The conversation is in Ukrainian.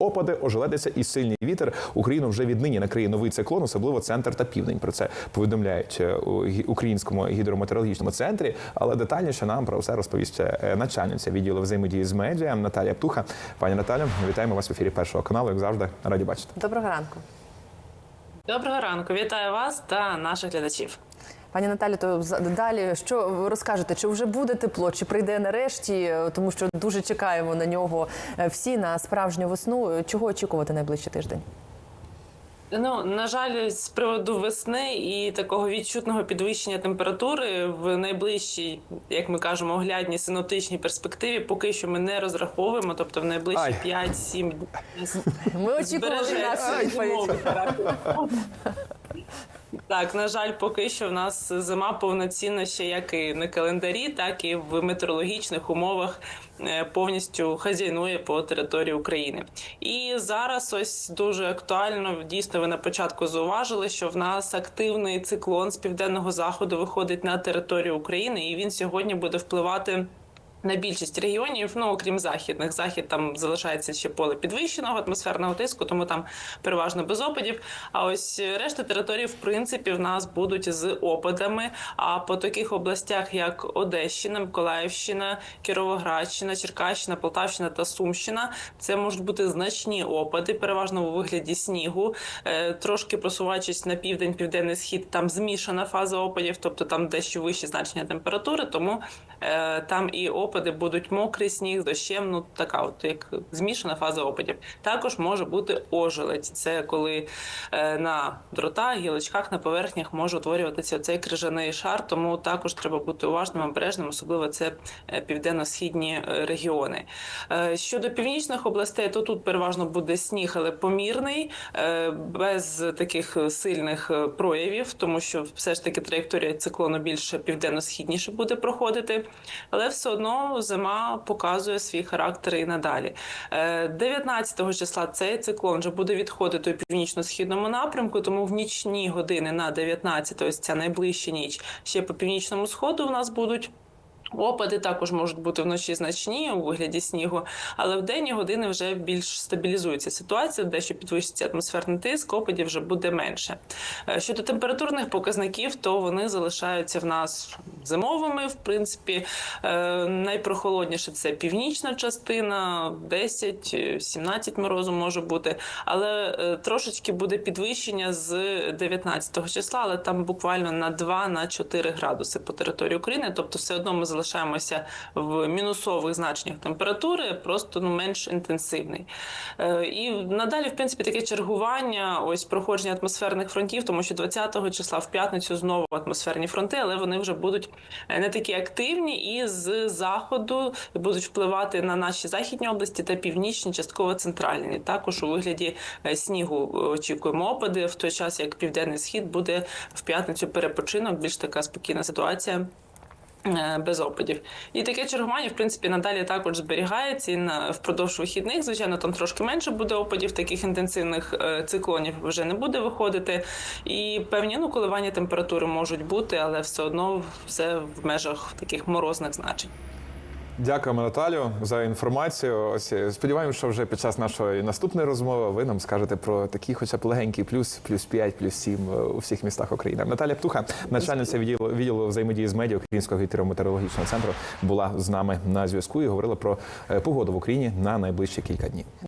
Опади, ожеледиться і сильний вітер. Україну вже віднині накриє новий циклон, особливо центр та південь. Про це повідомляють е, у українському гідрометеорологічному центрі. Але детальніше нам про все розповість е, начальниця відділу взаємодії з медіа Наталія Птуха. Пані Наталю, вітаємо вас в ефірі першого каналу. Як завжди, раді бачити. Доброго ранку. Доброго ранку, вітаю вас та наших глядачів. Пані Наталі, то далі що ви розкажете? Чи вже буде тепло, чи прийде нарешті? Тому що дуже чекаємо на нього е, всі на справжню весну. Чого очікувати найближчий тиждень? Ну на жаль, з приводу весни і такого відчутного підвищення температури в найближчій, як ми кажемо, оглядній синоптичній перспективі, поки що ми не розраховуємо. Тобто, в найближчі Ай. 5-7 днів Ми очікували збережеться Так, на жаль, поки що в нас зима повноцінна ще як і на календарі, так і в метеорологічних умовах е, повністю хазяйнує по території України. І зараз ось дуже актуально. Дійсно, ви на початку зауважили, що в нас активний циклон з південного заходу виходить на територію України, і він сьогодні буде впливати. На більшість регіонів, ну окрім західних, захід там залишається ще поле підвищеного атмосферного тиску, тому там переважно без опадів. А ось решта територій, в принципі, в нас будуть з опадами. А по таких областях, як Одещина, Миколаївщина, Кіровоградщина, Черкащина, Полтавщина та Сумщина, це можуть бути значні опади, переважно у вигляді снігу. Е, Трошки просуваючись на південь, південний схід, там змішана фаза опадів, тобто там дещо вищі значення температури, тому там і опади будуть мокрий сніг дощем. Ну така, от як змішана фаза опадів. Також може бути ожеледь. Це коли е, на дротах, гілочках, на поверхнях може утворюватися цей крижаний шар. Тому також треба бути уважним, обережним, особливо це е, південно-східні е, регіони. Е, Щодо північних областей, то тут переважно буде сніг, але помірний, е, без таких сильних е, проявів, тому що все ж таки траєкторія циклону більше південно-східніше буде проходити, але все одно зима показує свій характер і надалі. Е, 19 числа цей циклон вже буде відходити у північно-східному напрямку, тому в нічні години на 19, ось ця найближча ніч, ще по північному сходу у нас будуть. Опади також можуть бути вночі значні у вигляді снігу, але в денні години вже більш стабілізується ситуація, дещо підвищиться атмосферний тиск, опадів вже буде менше. Е, Щодо температурних показників, то вони залишаються в нас зимовими. В принципі, Е, найпрохолодніше це північна частина, 10-17 морозу може бути, але е, трошечки буде підвищення з 19 числа, але там буквально на 2-4 градуси по території України. Тобто, все одно ми залишаємося в мінусових значеннях температури, просто ну менш інтенсивний. Е, І надалі, в принципі, таке чергування, ось проходження атмосферних фронтів, тому що 20 числа в п'ятницю знову атмосферні фронти, але вони вже будуть е, не такі активні і з заходу будуть впливати на наші західні області та північні, частково центральні. Також у вигляді е, снігу очікуємо опади в той час, як південний схід буде в п'ятницю перепочинок, більш така спокійна ситуація. Е, Без опадів, і таке чергування в принципі надалі також зберігається і на впродовж вихідних. Звичайно, там трошки менше буде опадів, таких інтенсивних е, циклонів вже не буде виходити. І певні ну коливання температури можуть бути, але все одно все в межах таких морозних значень. Дякуємо, Наталю, за інформацію. Ось е, сподіваємося, що вже під час нашої наступної розмови ви нам скажете про такий, хоча б легенький плюс, плюс 5, плюс 7 у всіх містах України. Наталя Птуха, начальниця відділу відділу взаємодії з медіа Українського гідрометеорологічного центру, була з нами на зв'язку і говорила про е, погоду в Україні на найближчі кілька днів.